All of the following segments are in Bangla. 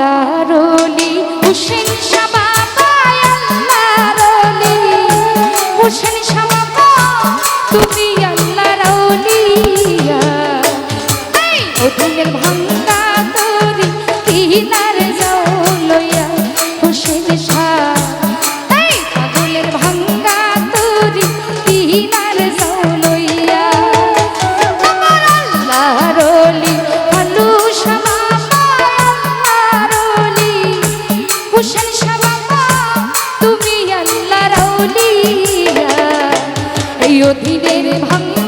আল্লাহ রলি হুসেন শামা আল্লাহ রলি হুসেন শামা তুমি আল্লাহ যাও লইয়া হুসেন শাহ প্রিয় ধীরের ভাঙ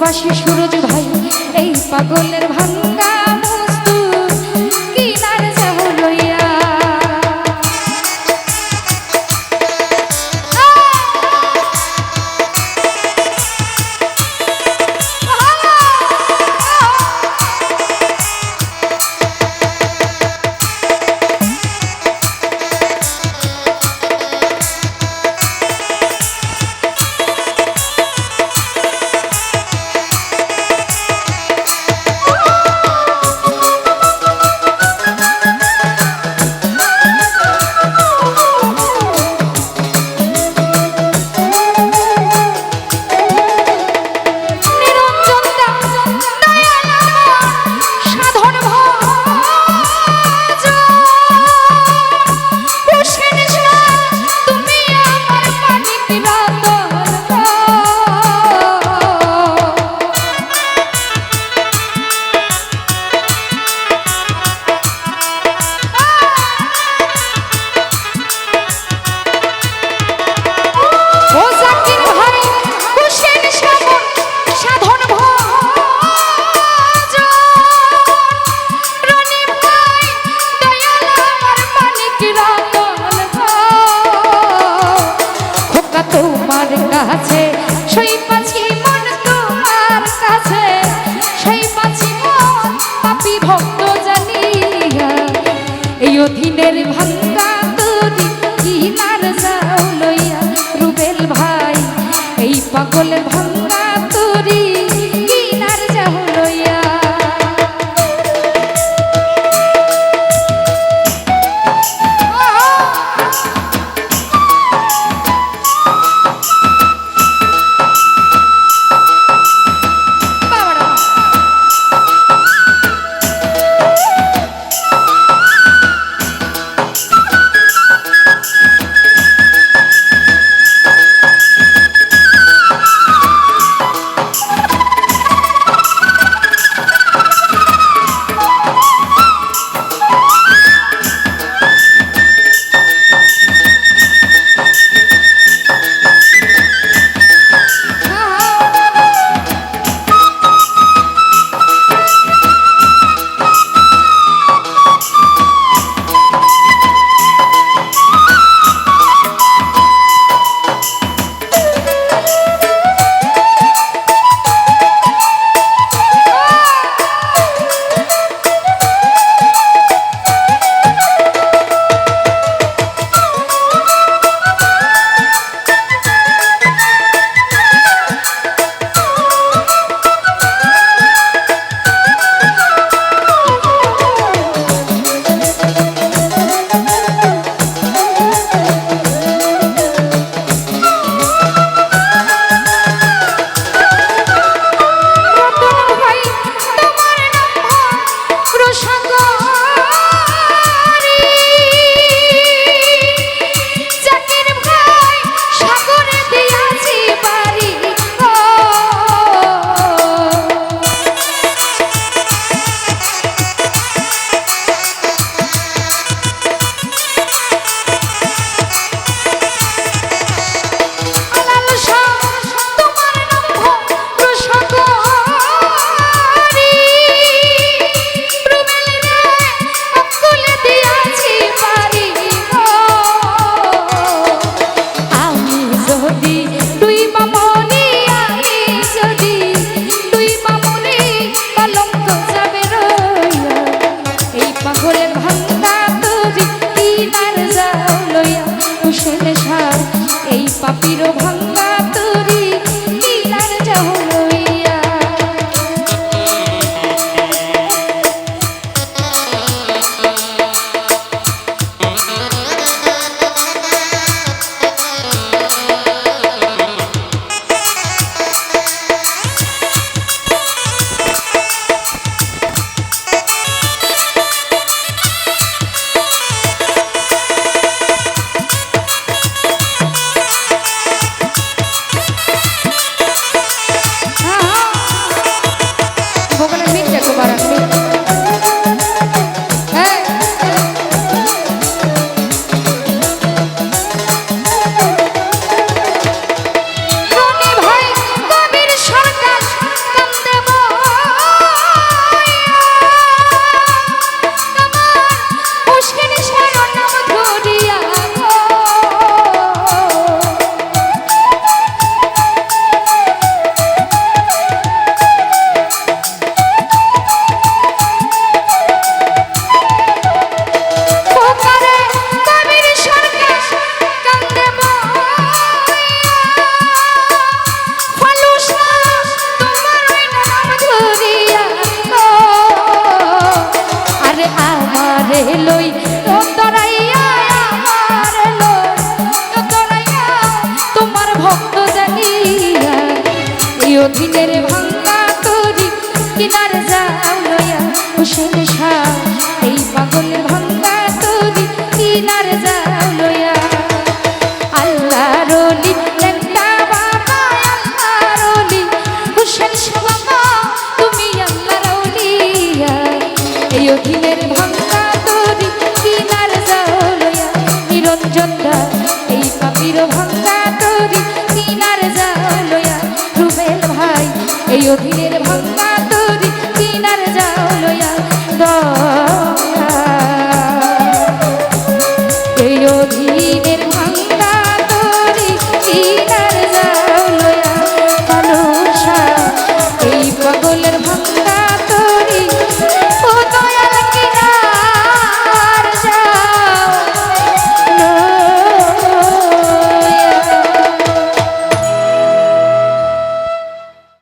প্রবাসী সুরজ ভাই এই পাগলের ভাঙ্গা মনের ভাঙ রঞ্জনরা এই পাপির ভাঙ্গা তরি কিনার যা লয়া রুবেল ভাই এই অধি